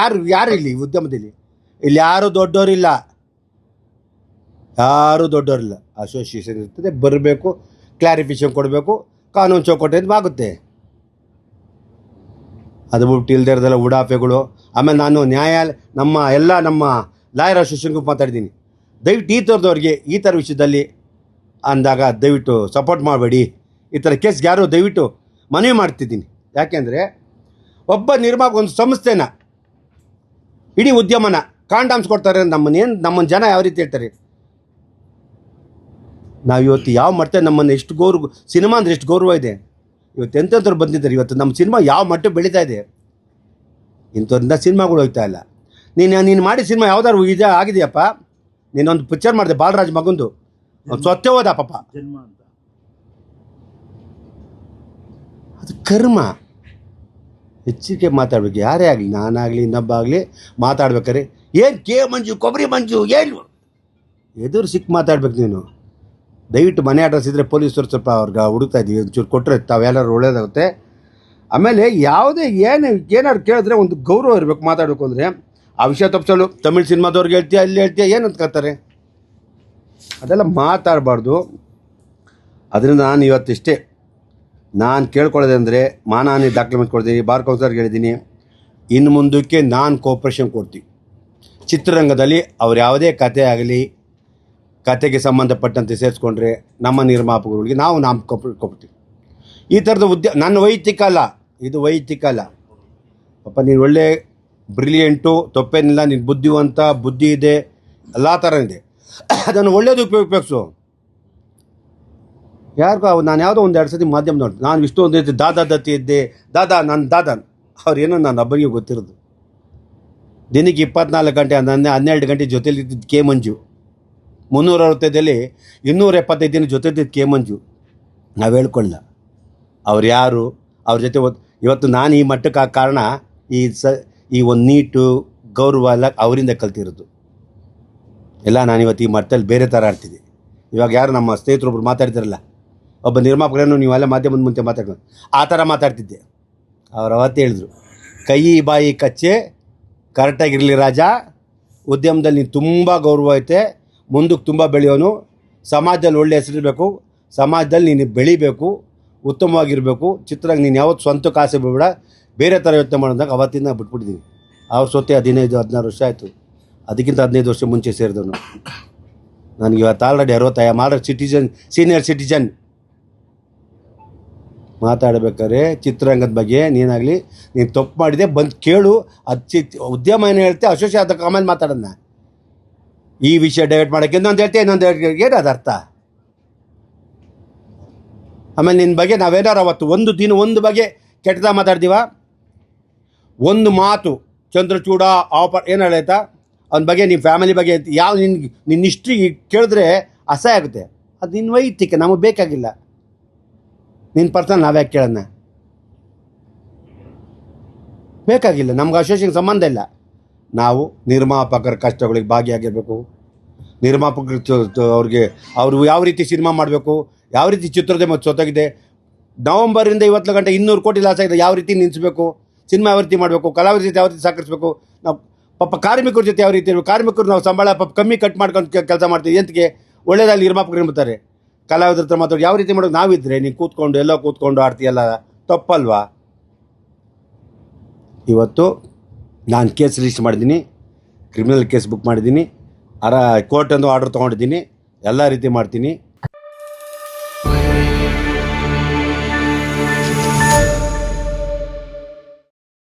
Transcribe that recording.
ಯಾರು ಯಾರು ಇಲ್ಲಿ ಉದ್ಯಮದಲ್ಲಿ? ಇಲ್ಲಿ ಯಾರು ದೊಡ್ಡವರಿಲ್ಲ ಯಾರು ದೊಡ್ಡವರಿಲ್ಲ ಅಸೋಸಿಯೇಷನ್ ಇರ್ತದೆ, ಬರಬೇಕು ಕ್ಲಾರಿಫಿಕೇಶನ್ ಕೊಡಬೇಕು, ಕಾನೂನು ಚೌಕಟ್ಟು ಆಗುತ್ತೆ. ಅದು ಬಿಟ್ಟು ಇಲ್ದೇ ಇರೋದೆಲ್ಲ ಉಡಾಫೆಗಳು. ಆಮೇಲೆ ನಾನು ನ್ಯಾಯಾಲಯ ನಮ್ಮ ಎಲ್ಲ ನಮ್ಮ ಲಾಯರ್ ಅಸೋಸಿಯೇಷನ್ಗೂ ಮಾತಾಡಿದ್ದೀನಿ. ದಯವಿಟ್ಟು ಈ ಥರದವ್ರಿಗೆ ಈ ಥರ ವಿಷಯದಲ್ಲಿ ಅಂದಾಗ ದಯವಿಟ್ಟು ಸಪೋರ್ಟ್ ಮಾಡಬೇಡಿ. ಈ ಥರ ಕೇಸ್ಗೆ ಯಾರು ದಯವಿಟ್ಟು ಮನವಿ ಮಾಡ್ತಿದ್ದೀನಿ. ಯಾಕೆಂದರೆ ಒಬ್ಬ ನಿರ್ಮಾಪಕ ಒಂದು ಸಂಸ್ಥೆನ ಇಡೀ ಉದ್ಯಮನ ಕಾಂಡಾಮ್ಸ್ ಕೊಡ್ತಾರೆ ನಮ್ಮನ್ನೇನು ನಮ್ಮನ್ನು ಜನ ಯಾವ ರೀತಿ ಹೇಳ್ತಾರೆ? ನಾವು ಇವತ್ತು ಯಾವ ಮಟ್ಟ ನಮ್ಮನ್ನು ಎಷ್ಟು ಗೌರವ ಸಿನಿಮಾ ಅಂದರೆ ಎಷ್ಟು ಗೌರವ ಇದೆ? ಇವತ್ತು ಎಂಥದ್ರು ಬಂದಿದ್ದಾರೆ? ಇವತ್ತು ನಮ್ಮ ಸಿನಿಮಾ ಯಾವ ಮಟ್ಟ ಬೆಳೀತಾ ಇದೆ? ಇಂಥವ್ರಿಂದ ಸಿನಿಮಾಗಳು ಹೋಗ್ತಾ ಇಲ್ಲ. ನೀನು ನೀನು ಮಾಡಿ ಸಿನಿಮಾ ಯಾವ್ದಾದ್ರು ಇದೆ ಆಗಿದೆಯಪ್ಪ? ನೀನೊಂದು ಪಿಕ್ಚರ್ ಮಾಡಿದೆ ಬಾಲರಾಜ್ ಮಗಂದು. ಸೊತ್ತೆ ಹೋದ ಪಾಪ. ಅದು ಕರ್ಮ. ಹೆಚ್ಚಿಗೆ ಮಾತಾಡ್ಬೇಕು. ಯಾರೇ ಆಗಲಿ, ನಾನಾಗಲಿ ಇನ್ನೊಬ್ಬ ಆಗಲಿ ಮಾತಾಡ್ಬೇಕಾರೆ ಏನು ಕೆ ಮಂಜು, ಕೊಬ್ಬರಿ ಮಂಜು, ಏನು? ಎದುರು ಸಿಕ್ಕಿ ಮಾತಾಡ್ಬೇಕು ನೀನು. ದಯವಿಟ್ಟು ಮನೆ ಅಡ್ರೆಸ್ ಇದ್ದರೆ ಪೊಲೀಸರು ಸ್ವಲ್ಪ ಅವ್ರಿಗೆ ಹುಡುಕ್ತಾ ಇದ್ದೀವಿ. ಒಂಚೂರು ಕೊಟ್ಟರೆ ತಾವೆಲ್ಲರೂ ಒಳ್ಳೇದಾಗುತ್ತೆ. ಆಮೇಲೆ ಯಾವುದೇ ಏನು, ಏನಾದ್ರು ಕೇಳಿದ್ರೆ ಒಂದು ಗೌರವ ಇರಬೇಕು ಮಾತಾಡಬೇಕು ಅಂದರೆ. ಆ ವಿಷಯ ತಪ್ಪಿಸಲು ತಮಿಳು ಸಿನಿಮಾದವ್ರಿಗೆ ಹೇಳ್ತೀಯ ಅಲ್ಲಿ ಹೇಳ್ತೀಯ, ಏನು ಅಂದ್ಕೊಳ್ತಾರೆ ಅದೆಲ್ಲ ಮಾತಾಡಬಾರ್ದು. ಅದರಿಂದ ನಾನು ಇವತ್ತಿಷ್ಟೇ ನಾನು ಕೇಳ್ಕೊಳ್ಳೋದೆ ಅಂದರೆ ಡಾಕ್ಯುಮೆಂಟ್ ಕೊಡ್ತೀನಿ ಬಾರ್ ಕೌನ್ಸಿಲರ್ಗೆ ಹೇಳಿದ್ದೀನಿ ಇನ್ನು ಮುಂದಕ್ಕೆ ನಾನು ಕೋಪ್ರೇಷನ್ ಕೊಡ್ತೀನಿ. ಚಿತ್ರರಂಗದಲ್ಲಿ ಅವ್ರು ಯಾವುದೇ ಕತೆ ಆಗಲಿ, ಕತೆಗೆ ಸಂಬಂಧಪಟ್ಟಂತೆ ಸೇರಿಸ್ಕೊಂಡ್ರೆ ನಮ್ಮ ನಿರ್ಮಾಪಕಗಳಿಗೆ ನಾವು ನಾಮ ಕೊಡ್ತೀವಿ. ಈ ಥರದ ಉದ್ಯ, ನನ್ನ ವೈಯಕ್ತಿಕ ಅಲ್ಲ, ಇದು ವೈಯಕ್ತಿಕ ಅಲ್ಲ. ಪಾಪ ನೀನು ಒಳ್ಳೆ ಬ್ರಿಲಿಯೆಂಟು, ತಪ್ಪೇನಿಲ್ಲ ನಿನ್ನ ಬುದ್ಧಿವಂತ, ಬುದ್ಧಿ ಇದೆ, ಎಲ್ಲ ಥರ ಇದೆ. ಅದನ್ನು ಒಳ್ಳೇದು ಉಪಯೋಗ ಉಪಯೋಗಿಸು. ಯಾರಿಗೂ ನಾನು ಯಾವುದೋ ಒಂದು ಎರಡು ಸತಿ ಮಾಧ್ಯಮ ನೋಡಿ ನಾನು ಇಷ್ಟು ಒಂದು ಇದ್ದೆ, ದಾದಾ ದತ್ತಿ ಇದ್ದೆ, ದಾದಾ ನನ್ನ ದಾದಾ ಅವ್ರೇನೋ ನನ್ನ ಒಬ್ಬರಿಗೆ ಗೊತ್ತಿರೋದು. ದಿನಕ್ಕೆ ಇಪ್ಪತ್ನಾಲ್ಕು ಗಂಟೆ ನನ್ನ ಹನ್ನೆರಡು ಗಂಟೆ ಜೊತೆಲಿ ಇದ್ದಿದ್ದು ಕೆ ಮಂಜು. ಮುನ್ನೂರ ಅರವತ್ತೈದಲ್ಲಿ ಇನ್ನೂರ ಎಪ್ಪತ್ತೈದು ದಿನ ಜೊತೆ ಇದ್ದಿದ್ದು ಕೆ ಮಂಜು. ನಾವು ಹೇಳ್ಕೊಳ್ಳ ಅವ್ರು ಯಾರು? ಅವ್ರ ಜೊತೆ ಇವತ್ತು ನಾನು ಈ ಮಟ್ಟಕ್ಕೆ ಕಾರಣ ಈ ಸ ಈ ಒಂದು ನೀಟು, ಗೌರವ ಎಲ್ಲ ಅವರಿಂದ ಕಲ್ತಿರೋದು. ಎಲ್ಲ ನಾನು ಇವತ್ತು ಈ ಮಟ್ಟದಲ್ಲಿ ಬೇರೆ ಥರ ಆಡ್ತಿದ್ದೆ. ಇವಾಗ ಯಾರು ನಮ್ಮ ಸ್ನೇಹಿತರೊಬ್ರು ಮಾತಾಡ್ತಿರಲ್ಲ ಒಬ್ಬ ನಿರ್ಮಾಪಕರನ್ನು ನೀವೆಲ್ಲ ಮಾಧ್ಯಮದ ಮುಂಚೆ ಮಾತಾಡ್ಕೊಂಡು ಆ ಥರ ಮಾತಾಡ್ತಿದ್ದೆ. ಅವ್ರು ಅವತ್ತು ಹೇಳಿದ್ರು, ಕೈ ಬಾಯಿ ಕಚ್ಚೆ ಕರೆಕ್ಟಾಗಿರಲಿ ರಾಜ. ಉದ್ಯಮದಲ್ಲಿ ನೀನು ತುಂಬ ಗೌರವ ಐತೆ, ಮುಂದಕ್ಕೆ ತುಂಬ ಬೆಳೆಯೋನು. ಸಮಾಜದಲ್ಲಿ ಒಳ್ಳೆ ಹೆಸರಿರಬೇಕು, ಸಮಾಜದಲ್ಲಿ ನೀನು ಬೆಳಿಬೇಕು, ಉತ್ತಮವಾಗಿರಬೇಕು. ಚಿತ್ರ ನೀನು ಯಾವತ್ತು ಸ್ವಂತ ಕಾಸು ಬಿಡಬೇಡ ಬೇರೆ ಥರ ಯೋಚನೆ ಮಾಡಿದಾಗ ಅವತ್ತಿಂದ ಬಿಟ್ಬಿಟ್ಟಿದ್ದೀನಿ. ಅವ್ರ ಸೊತ್ತೆ ಹದಿನೈದು, ಹದಿನಾರು ವರ್ಷ ಆಯಿತು. ಅದಕ್ಕಿಂತ ಹದಿನೈದು ವರ್ಷ ಮುಂಚೆ ಸೇರಿದವನು. ನನಗೆ ಇವತ್ತು ಆಲ್ರೆಡಿ ಅರವತ್ತಾಯ ಮಾಡರ್ ಸಿಟಿಜನ್ ಸೀನಿಯರ್ ಸಿಟಿಜನ್ ಮಾತಾಡಬೇಕಾದ್ರೆ ಚಿತ್ರರಂಗದ ಬಗ್ಗೆ ನೀನಾಗಲಿ ನೀನು ತಪ್ಪು ಮಾಡಿದೆ, ಬಂದು ಕೇಳು. ಅದು ಚಿ ಉದ್ಯಮ ಏನು ಹೇಳ್ತೆ ಅಶೋಷ ಅದ ಆಮೇಲೆ ಮಾತಾಡೋಣ ಈ ವಿಷಯ ಡೈವರ್ಟ್ ಮಾಡೋಕ್ಕೆ ಇನ್ನೊಂದು ಹೇಳ್ತೆ ಇನ್ನೊಂದು ಹೇಳ್ತೆ ಏನು ಅದು ಅರ್ಥ. ಆಮೇಲೆ ನಿನ್ನ ಬಗ್ಗೆ ನಾವೇನಾರು ಅವತ್ತು ಒಂದು ದಿನ ಒಂದು ಬಗ್ಗೆ ಕೆಟ್ಟದಾಗ ಮಾತಾಡ್ತೀವ ಒಂದು ಮಾತು, ಚಂದ್ರಚೂಡ ಆಫರ್ ಏನು ಹೇಳಾಯ್ತಾ ಅವನ ಬಗ್ಗೆ ನಿಮ್ಮ ಫ್ಯಾಮಿಲಿ ಬಗ್ಗೆ ಯಾವ ನಿನ್ನ ನಿನ್ನ ಹಿಸ್ಟ್ರಿ ಕೇಳಿದ್ರೆ ಅಸಹ್ಯ ಆಗುತ್ತೆ. ಅದು ನಿನ್ನ ವೈಯಕ್ತಿಕ ನಮಗೆ ಬೇಕಾಗಿಲ್ಲ. ನಿನ್ನ ಪರ್ಸನಲ್ ನಾವ್ಯಾಕೆ ಕೇಳೋಣ ಬೇಕಾಗಿಲ್ಲ, ನಮ್ಗೆ ಅಸೋಸಿಯೇಷನ್ ಸಂಬಂಧ ಇಲ್ಲ. ನಾವು ನಿರ್ಮಾಪಕರ ಕಷ್ಟಗಳಿಗೆ ಭಾಗಿಯಾಗಿರಬೇಕು. ನಿರ್ಮಾಪಕರು ಅವ್ರಿಗೆ ಅವರು ಯಾವ ರೀತಿ ಸಿನಿಮಾ ಮಾಡಬೇಕು, ಯಾವ ರೀತಿ ಚಿತ್ರೋದ್ಯಮ ಸೊತ್ತಾಗಿದೆ ನವಂಬರಿಂದ ಇವತ್ತು ಗಂಟೆ ಇನ್ನೂರು ಕೋಟಿ ಲಾಸ್ ಆಗಿದೆ, ಯಾವ ರೀತಿ ನಿಲ್ಲಿಸಬೇಕು ಸಿನಿಮಾ ಯಾವ ರೀತಿ ಮಾಡಬೇಕು, ಕಲಾವಿದರ ಜೊತೆ ಯಾವ ರೀತಿ ಸಹಕರಿಸಬೇಕು, ನಾವು ಪಾಪ ಕಾರ್ಮಿಕರ ಜೊತೆ ಯಾವ ರೀತಿ ಕಾರ್ಮಿಕರು ನಾವು ಸಂಬಳ ಪಾಪ ಕಮ್ಮಿ ಕಟ್ ಮಾಡ್ಕೊಂಡು ಕೆಲಸ ಮಾಡ್ತೀವಿ, ಎಂತಕ್ಕೆ ಒಳ್ಳೆಯದಾಗಿ ನಿರ್ಮಾಪಕರು ಎಂಬುತ್ತಾರೆ. ಕಲಾವಿದರ ಹತ್ರ ಮಾತಾಡಿ, ಯಾವ ರೀತಿ ಮಾಡೋದು? ನಾವಿದ್ರೆ, ನೀನು ಕೂತ್ಕೊಂಡು, ಎಲ್ಲೋ ಕೂತ್ಕೊಂಡು ಆಡ್ತೀಯಲ್ಲ, ತಪ್ಪಲ್ವಾ? ಇವತ್ತು ನಾನು ಕೇಸ್ ರಿಜಿಸ್ಟರ್ ಮಾಡಿದ್ದೀನಿ, ಕ್ರಿಮಿನಲ್ ಕೇಸ್ ಬುಕ್ ಮಾಡಿದ್ದೀನಿ, ಅರ ಕೋರ್ಟಂದು ಆರ್ಡರ್ ತೊಗೊಂಡಿದ್ದೀನಿ, ಎಲ್ಲ ರೀತಿ ಮಾಡ್ತೀನಿ.